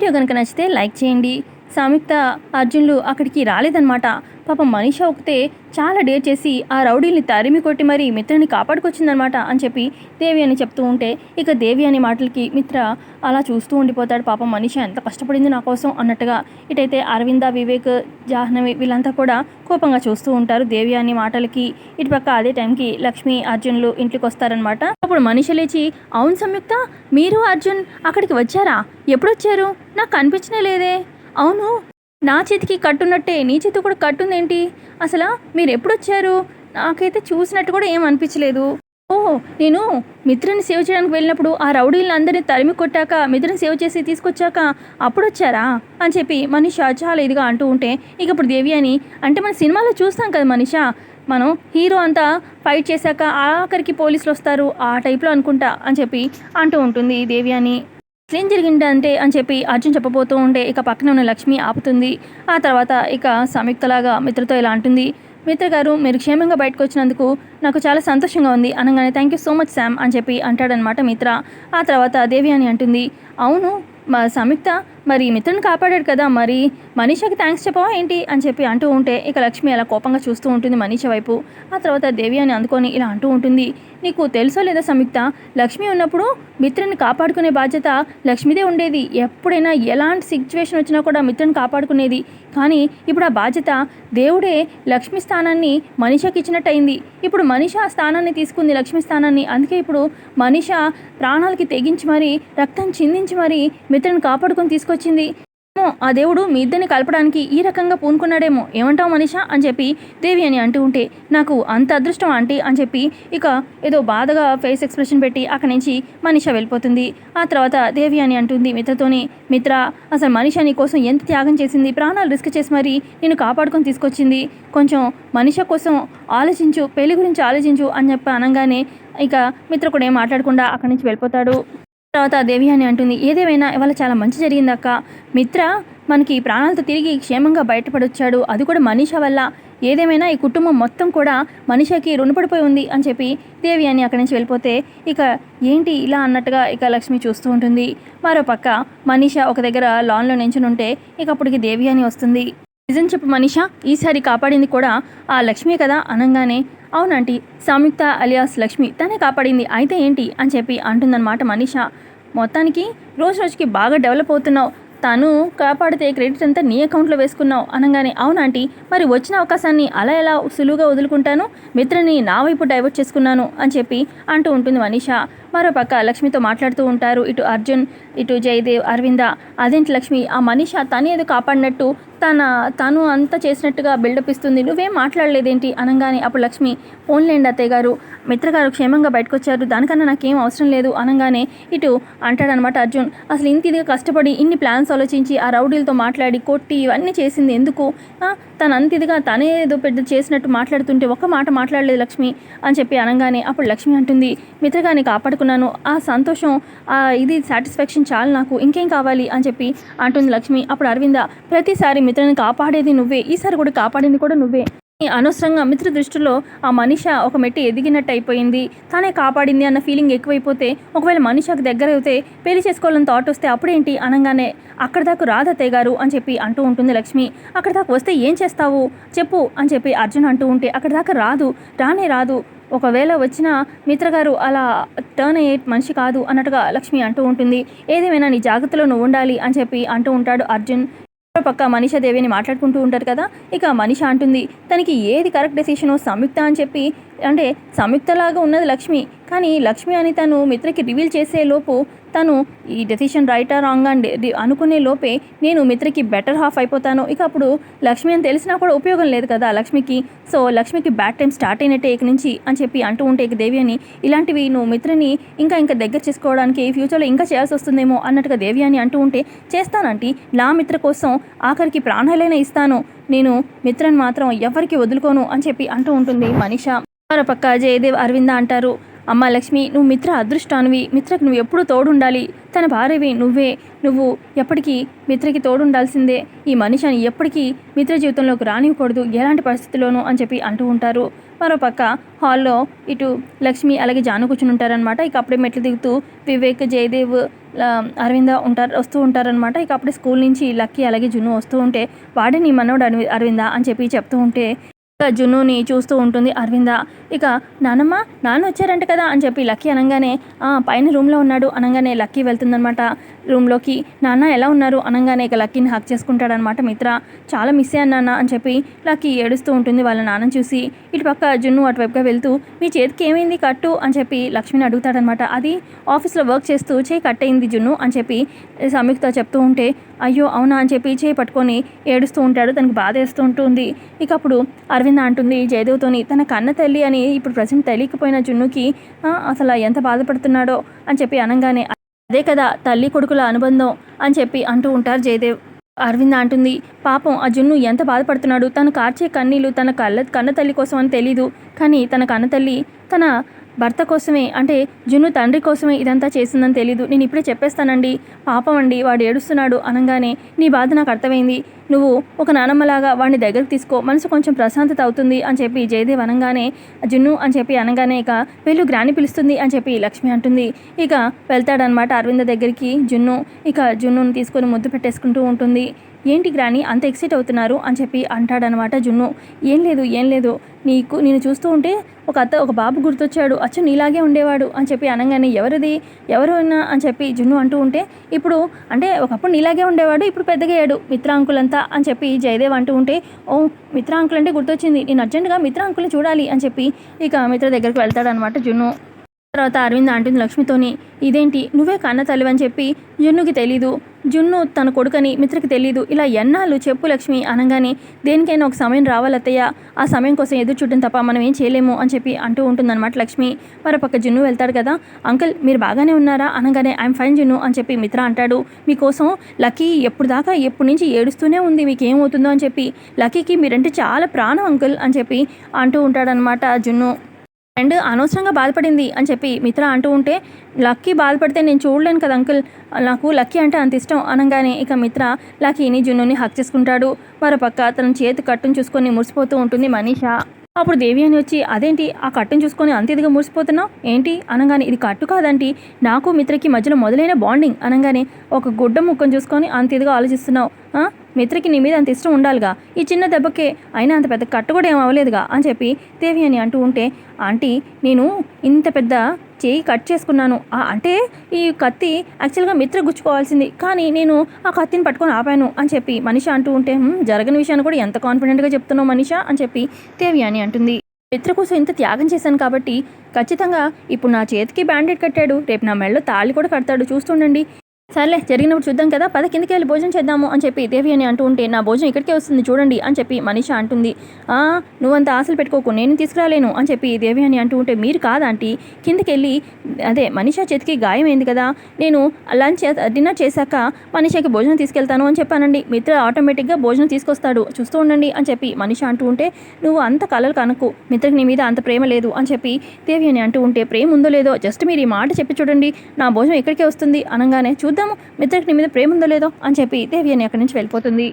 Video కనుక నచ్చితే like చేయండి. సంయుక్త అర్జున్లు అక్కడికి రాలేదన్నమాట. పాపం మనిష ఒకతే చాలా డేర్ చేసి ఆ రౌడీల్ని తరిమి కొట్టి మరి మిత్రని కాపాడుకొచ్చిందనమాట అని చెప్పి దేవి అని చెప్తూ ఉంటే ఇక దేవి అనే మాటలకి మిత్ర అలా చూస్తూ ఉండిపోతాడు. పాపం మనిష ఎంత కష్టపడింది నా కోసం అన్నట్టుగా ఇటైతే అరవింద వివేక్ జాహ్నవి వీళ్ళంతా కూడా కోపంగా చూస్తూ ఉంటారు. దేవి అనే మాటలకి ఇటుపక్క అదే టైంకి లక్ష్మి అర్జున్లు ఇంటికి వస్తారనమాట అప్పుడు మనిషి లేచి అవును సంయుక్త మీరు అర్జున్ అక్కడికి వచ్చారా? ఎప్పుడు వచ్చారు నాకు కనిపించనే లేదే. అవును. నా చేతికి కట్టున్నట్టే నీ చేతి కూడా కట్టుందేంటి? అసలు మీరు ఎప్పుడు వచ్చారు నాకైతే చూసినట్టు కూడా ఏం అనిపించలేదు. ఓ నేను మిత్రుని సేవ్ చేయడానికి వెళ్ళినప్పుడు ఆ రౌడీలను అందరినీ తరిమి కొట్టాక మిత్రుని సేవ్ చేసి తీసుకొచ్చాక అప్పుడు వచ్చారా అని చెప్పి మనిష చాలా ఇదిగా అంటూ ఉంటే ఇక ఇప్పుడు దేవి అని అంటే మన సినిమాలో చూస్తాం కదా మనిష? మనం హీరో అంతా ఫైట్ చేశాక ఆఖరికి పోలీసులు వస్తారు ఆ టైప్లో అనుకుంటా అని చెప్పి అంటూ ఉంటుంది దేవి అని. ఏం జరిగిందంటే అని చెప్పి అర్జున్ చెప్పబోతూ ఉంటే ఇక పక్కన ఉన్న లక్ష్మి ఆపుతుంది. ఆ తర్వాత ఇక సంయుక్తలాగా మిత్రతో ఇలా అంటుంది. మిత్ర గారు మీరు క్షేమంగా బయటకు వచ్చినందుకు నాకు చాలా సంతోషంగా ఉంది. అనగానే thank you so much Sham అని చెప్పి అంటాడనమాట మిత్ర. ఆ తర్వాత దేవి అని అంటుంది. అవును మా సంయుక్త మరి మిత్రుని కాపాడాడు కదా మరి మనీషాకి థ్యాంక్స్ చెప్పవా ఏంటి అని చెప్పి అంటూ ఉంటే ఇక లక్ష్మి అలా కోపంగా చూస్తూ ఉంటుంది మనీష వైపు. ఆ తర్వాత దేవి అని అందుకొని ఇలా అంటూ ఉంటుంది నీకు తెలుసో లేదా సంయుక్త లక్ష్మి ఉన్నప్పుడు మిత్రుని కాపాడుకునే బాధ్యత లక్ష్మిదే ఉండేది. ఎప్పుడైనా ఎలాంటి సిచ్యువేషన్ వచ్చినా కూడా మిత్రుని కాపాడుకునేది కానీ ఇప్పుడు ఆ బాధ్యత దేవుడే లక్ష్మి స్థానాన్ని మనిషకి ఇచ్చినట్టయింది. ఇప్పుడు మనిష ఆ స్థానాన్ని తీసుకుంది లక్ష్మి స్థానాన్ని. అందుకే ఇప్పుడు మనిష ప్రాణాలకి తెగించి మరీ రక్తం చిందించి మరీ మిత్రుని కాపాడుకొని తీసుకొచ్చింది. ఆ దేవుడు మీ ఇద్దరిని కలపడానికి ఈ రకంగా పూనుకున్నాడేమో. ఏమంటావు మనిషా? అని చెప్పి దేవి అని అంటూ ఉంటే నాకు అంత అదృష్టం ఆంటీ అని చెప్పి ఇక ఏదో బాధగా ఫేస్ ఎక్స్ప్రెషన్ పెట్టి అక్కడి నుంచి మనిష వెళ్ళిపోతుంది. ఆ తర్వాత దేవి అని అంటుంది మిత్రతోని మిత్ర అసలు మనిష నీ కోసం ఎంత త్యాగం చేసింది? ప్రాణాలు రిస్క్ చేసి మరీ నేను కాపాడుకొని తీసుకొచ్చింది. కొంచెం మనిష కోసం ఆలోచించు పెళ్ళి గురించి ఆలోచించు అని చెప్పి అనగానే ఇక మిత్ర కూడా ఏం మాట్లాడకుండా అక్కడి నుంచి వెళ్ళిపోతాడు. తర్వాత దేవి అని అంటుంది ఏదేమైనా ఇవాళ చాలా మంచి జరిగింది అక్క. మిత్ర మనకి ప్రాణాలతో తిరిగి క్షేమంగా బయటపడొచ్చాడు. అది కూడా మనీష వల్ల. ఏదేమైనా ఈ కుటుంబం మొత్తం కూడా మనిషికి రుణపడిపోయి ఉంది అని చెప్పి దేవి అని అక్కడి నుంచి వెళ్ళిపోతే ఇక ఏంటి ఇలా అన్నట్టుగా ఇక లక్ష్మి చూస్తూ ఉంటుంది. మరో పక్క మనీష ఒక దగ్గర లాన్లో నించుని ఉంటే ఇక అప్పటికి దేవి అని వస్తుంది. నిజం చెప్పు మనీష ఈసారి కాపాడింది కూడా ఆ లక్ష్మి కదా? అనగానే అవునంటీ సంయుక్త అలియాస్ లక్ష్మి తనే కాపాడింది. అయితే ఏంటి? అని చెప్పి అంటుందన్నమాట మనీష. మొత్తానికి రోజు రోజుకి బాగా డెవలప్ అవుతున్నావు. తను కాపాడితే క్రెడిట్ అంతా నీ అకౌంట్లో వేసుకున్నావు అనగానే అవునాంటీ మరి వచ్చిన అవకాశాన్ని అలా ఎలా సులువుగా వదులుకుంటాను? మిత్రని నా వైపు డైవర్ట్ చేసుకున్నాను అని చెప్పి అంటూ ఉంటుంది మనీష. మరోపక్క లక్ష్మితో మాట్లాడుతూ ఉంటారు ఇటు అర్జున్ ఇటు జయదేవ్ అరవింద. అదేంటి లక్ష్మి? ఆ మనీష తను ఏదో కాపాడినట్టు తన తను అంతా చేసినట్టుగా బిల్డప్ ఇస్తుంది. నువ్వేం మాట్లాడలేదేంటి? అనగానే అప్పుడు లక్ష్మి ఓన్లేండి అత్తయ్య గారు. మిత్రగారు క్షేమంగా బయటకు వచ్చారు దానికన్నా నాకేం అవసరం లేదు. అనగానే ఇటు అంటాడనమాట అర్జున్. అసలు ఇంత ఇదిగా కష్టపడి ఇన్ని ప్లాన్స్ ఆలోచించి ఆ రౌడీలతో మాట్లాడి కొట్టి ఇవన్నీ చేసింది ఎందుకు? తను అంత ఇదిగా తనే ఏదో పెద్ద చేసినట్టు మాట్లాడుతుంటే ఒక్క మాట మాట్లాడలేదు లక్ష్మి అని చెప్పి అనగానే అప్పుడు లక్ష్మి అంటుంది మిత్రగాని కాపాడుకున్నాను. ఆ సంతోషం ఆ ఇది సాటిస్ఫాక్షన్ చాలు నాకు. ఇంకేం కావాలి? అని చెప్పి అంటుంది లక్ష్మి. అప్పుడు అరవింద ప్రతిసారి మిత్రని కాపాడేది నువ్వే. ఈసారి కూడా కాపాడింది కూడా నువ్వే. అనవసరంగా మిత్ర దృష్టిలో ఆ మనిష ఒక మెట్టి ఎదిగినట్టు అయిపోయింది. తానే కాపాడింది అన్న ఫీలింగ్ ఎక్కువైపోతే ఒకవేళ మనిషకు దగ్గర అయితే పెళ్ళి చేసుకోవాలని థాట్ వస్తే అప్పుడేంటి అనగానే అక్కడ దాకా రాదత్తయ్య గారు? అని చెప్పి అంటూ ఉంటుంది లక్ష్మి. అక్కడ దాకా వస్తే ఏం చేస్తావు? చెప్పు. అని చెప్పి అర్జున్ అంటూ ఉంటే అక్కడ దాకా రాదు రానే రాదు. ఒకవేళ వచ్చిన మిత్రగారు అలా టర్న్ అయ్యే మనిషి కాదు అన్నట్టుగా లక్ష్మి అంటూ ఉంటుంది. ఏదేమైనా నీ జాగ్రత్తలో నువ్వు ఉండాలి అని చెప్పి అంటూ ఉంటాడు అర్జున్. మరో పక్క మనీషా దేవిని మాట్లాడుకుంటూ ఉంటారు కదా ఇక మనీష అంటుంది తనకి ఏది కరెక్ట్ డెసిషనో సంయుక్త అని చెప్పి అంటే సంయుక్తలాగా ఉన్నది లక్ష్మి కానీ లక్ష్మి అని తను మిత్రకి రివీల్ చేసే లోపు తను ఈ డెసిషన్ రైటా రాంగ్ అని అనుకునే లోపే నేను మిత్రకి బెటర్ హాఫ్ అయిపోతాను. ఇక అప్పుడు లక్ష్మి అని తెలిసినా కూడా ఉపయోగం లేదు కదా లక్ష్మికి. సో లక్ష్మికి బ్యాడ్ టైం స్టార్ట్ అయినట్టే ఇక నుంచి అని చెప్పి అంటూ ఉంటే ఇక దేవి అని ఇలాంటివి నువ్వు మిత్రని ఇంకా ఇంకా దగ్గర చేసుకోవడానికి ఫ్యూచర్లో ఇంకా చేయాల్సి వస్తుందేమో అన్నట్టుగా దేవి అని అంటూ ఉంటే చేస్తానంటే. నా మిత్ర కోసం ఆఖరికి ప్రాణాలైనా ఇస్తాను. నేను మిత్రని మాత్రం ఎవరికి వదులుకోను అని చెప్పి అంటూ ఉంటుంది మనిష. మరో పక్క జయదేవ్ అరవింద అంటారు. అమ్మ లక్ష్మి నువ్వు మిత్ర అదృష్టానివి. మిత్రకు నువ్వు ఎప్పుడూ తోడుండాలి. తన భార్యవి నువ్వే. నువ్వు ఎప్పటికీ మిత్రకి తోడుండాల్సిందే. ఈ మనిషిని ఎప్పటికీ మిత్ర జీవితంలోకి రానివ్వకూడదు. ఎలాంటి పరిస్థితుల్లోనూ అని చెప్పి అంటూ ఉంటారు. మరోపక్క హాల్లో ఇటు లక్ష్మి అలాగే జాను కూర్చుని ఉంటారనమాట ఇక అప్పుడే మెట్లు దిగుతూ వివేక్ జయదేవ్ అరవింద ఉంటారు వస్తూ ఉంటారనమాట ఇక అప్పుడే స్కూల్ నుంచి లక్కీ అలాగే జున్ను వస్తూ ఉంటే వాడే నీ మనోడు అరవింద? అని చెప్పి చెప్తూ ఉంటే జున్నుని చూస్తూ ఉంటుంది అరవింద. ఇక నానమ్మ నాన్న వచ్చారంట కదా అని చెప్పి లక్కీ అనగానే "ఆ, పైన రూమ్లో ఉన్నాడు అనగానే లక్కీ వెళ్తుందనమాట రూమ్లోకి నాన్న ఎలా ఉన్నారు? అనగానే ఇక లక్కీని హక్ చేసుకుంటాడనమాట మిత్ర. చాలా మిస్ అయ్యాను నాన్న అని చెప్పి లక్కీ ఏడుస్తూ ఉంటుంది వాళ్ళ నాన్నని చూసి. ఇటు పక్క జున్ను అటువైపుగా వెళ్తూ మీ చేతికి ఏమైంది? కట్టు అని చెప్పి లక్ష్మిని అడుగుతాడనమాట అది ఆఫీస్లో వర్క్ చేస్తూ చేయి కట్టయింది జున్ను అని చెప్పి సంయుక్త చెప్తూ ఉంటే అయ్యో అవునా అని చెప్పి చేయి పట్టుకొని ఏడుస్తూ ఉంటాడు. తనకి బాధ వేస్తూ ఉంటుంది. ఇక అప్పుడు అరవింద్ అంటుంది జయదేవ్తోని. తన కన్న తల్లి అని ఇప్పుడు ప్రజెంట్ తెలియకపోయిన జున్నుకి అసలు ఎంత బాధపడుతున్నాడో అని చెప్పి అనగానే అదే కదా తల్లి కొడుకుల అనుబంధం అని చెప్పి అంటూ ఉంటారు జయదేవ్. అరవింద్ అంటుంది పాపం ఆ జున్ను ఎంత బాధపడుతున్నాడు. తను కార్చే కన్నీళ్ళు తన కళ్ళ కన్న తల్లి కోసం అని తెలీదు. కానీ తన కన్న తల్లి తన భర్త కోసమే అంటే జున్ను తండ్రి కోసమే ఇదంతా చేసిందని తెలీదు. నేను ఇప్పుడే చెప్పేస్తానండి. పాపం అండి వాడు ఏడుస్తున్నాడు అనగానే నీ బాధ నాకు అర్థమైంది. నువ్వు ఒక నానమ్మలాగా వాడిని దగ్గరికి తీసుకో. మనసు కొంచెం ప్రశాంతత అవుతుంది అని చెప్పి జయదేవ్ అనగానే జున్ను అని చెప్పి అనగానే ఇక వెళ్ళు గ్రాని పిలుస్తుంది అని చెప్పి లక్ష్మి అంటుంది. ఇక వెళ్తాడనమాట అరవింద దగ్గరికి జున్ను. ఇక జున్నుని తీసుకొని ముద్దు పెట్టేసుకుంటూ ఉంటుంది. ఏంటి గ్రాని అంత ఎక్సైట్ అవుతున్నారు? అని చెప్పి అంటాడనమాట జున్ను. ఏం లేదు ఏం లేదు. నీకు నేను చూస్తూ ఉంటే ఒక అత్త ఒక బాబు గుర్తొచ్చాడు. అచ్చు నీలాగే ఉండేవాడు. అని చెప్పి అనగానే ఎవరిది? ఎవరు అని చెప్పి జున్ను అంటూ ఉంటే ఇప్పుడు అంటే ఒకప్పుడు నీలాగే ఉండేవాడు ఇప్పుడు పెద్దగయ్యాడు మిత్రాంకులంతా అని చెప్పి జయదేవ్ అంటూ ఉంటే ఓ మిత్ర అంకుల్ అంటే గుర్తొచ్చింది. నేను అర్జెంటుగా మిత్ర అంకుల్ని చూడాలి అని చెప్పి ఇక మిత్ర దగ్గరికి వెళ్తాడనమాట జున్ను. తర్వాత అరవింద్ అంటుంది లక్ష్మితోని ఇదేంటి? నువ్వే కన్న తల్లివని చెప్పి జున్నుకి తెలీదు. జున్ను తన కొడుకని మిత్రకి తెలీదు. ఇలా ఎన్నాళ్ళు చెప్పు లక్ష్మి అనగానే దేనికైనా ఒక సమయం రావాలత్తయ్య. ఆ సమయం కోసం ఎదురు చూడడం తప్ప మనం ఏం చేయలేము అని చెప్పి అంటూ ఉంటుందన్నమాట లక్ష్మి. మరోపక్క జున్ను వెళ్తాడు కదా. అంకుల్ మీరు బాగానే ఉన్నారా? అనగానే ఐఎమ్ ఫైన్ జున్ను అని చెప్పి మిత్ర అంటాడు. మీకోసం లక్కీ ఎప్పుడు దాకా ఎప్పటి నుంచి ఏడుస్తూనే ఉంది. మీకు ఏమవుతుందో అని చెప్పి లక్కీకి మీరంటే చాలా ప్రాణం అంకుల్ అని చెప్పి అంటూ ఉంటాడనమాట జున్ను. అండ్ అనవసరంగా బాధపడింది అని చెప్పి మిత్ర అంటూ ఉంటే లక్కీ బాధపడితే నేను చూడలేను కదా అంకుల్. నాకు లక్కీ అంటే అంత ఇష్టం అనగానే ఇక మిత్ర లక్కీని జున్నుని హక్ చేసుకుంటాడు. మరోపక్క తన చేతి కట్టును చూసుకొని మురిసిపోతూ ఉంటుంది మనీషా. అప్పుడు దేవి అని వచ్చి అదేంటి? ఆ కట్టును చూసుకొని అంత ఇదిగా మురిసిపోతున్నావు? ఏంటి? అనగానే ఇది కట్టు కాదంటి. నాకు మిత్రకి మధ్యలో మొదలైన బాండింగ్. అనగానే ఒక గుడ్డ ముక్కను చూసుకొని అంత ఇదిగా ఆలోచిస్తున్నావు. మిత్రకి నీ మీద అంత ఇష్టం ఉండాలిగా. ఈ చిన్న దెబ్బకే అయినా అంత పెద్ద కట్టు కూడా ఏం అవ్వలేదుగా అని చెప్పి దేవి అని అంటూ ఉంటే ఆంటీ నేను ఇంత పెద్ద చేయి కట్ చేసుకున్నాను. అంటే ఈ కత్తి యాక్చువల్గా మిత్ర గుచ్చుకోవాల్సింది. కానీ నేను ఆ కత్తిని పట్టుకొని ఆపాను అని చెప్పి మనిష అంటూ ఉంటే జరగని విషయాన్ని కూడా ఎంత కాన్ఫిడెంట్గా చెప్తున్నావు మనిష? అని చెప్పి దేవి అని అంటుంది. మిత్ర కోసం ఇంత త్యాగం చేశాను కాబట్టి ఖచ్చితంగా ఇప్పుడు నా చేతికి బ్యాండేడ్ కట్టాడు. రేపు నా మెడలో తాళి కూడా కడతాడు. చూస్తుండండి సర్లే జరిగినప్పుడు చూద్దాం కదా పద కిందకి వెళ్ళి భోజనం చేద్దాము అని చెప్పి దేవి అని అంటూ ఉంటే నా భోజనం ఇక్కడికే వస్తుంది చూడండి అని చెప్పి మనీష అంటుంది. నువ్వంత ఆశలు పెట్టుకోకు నేను తీసుకురాలేను అని చెప్పి దేవి అని అంటూ ఉంటే మీరు కాదంటీ కిందకి వెళ్ళి అదే మనీషా చేతికి గాయమైంది కదా నేను లంచ్ డిన్నర్ చేశాక మనీషాకి భోజనం తీసుకెళ్తాను అని చెప్పానండి. మిత్ర ఆటోమేటిక్గా భోజనం తీసుకొస్తాడు. చూస్తూ ఉండండి అని చెప్పి మనీష అంటూ ఉంటే నువ్వు అంత కలలు కనుక్కు మిత్రకి నీ మీద అంత ప్రేమ లేదు అని చెప్పి దేవి అని అంటూ ఉంటే ప్రేమ ఉందో లేదో జస్ట్ మీరు ఈ మాట చెప్పి చూడండి నా భోజనం ఇక్కడికే వస్తుంది అనగానే చూద్దాము. మిత్రకి నీ మీద ప్రేమ ఉందో లేదో అని చెప్పి దేవి అని అక్కడి నుంచి వెళ్ళిపోతుంది.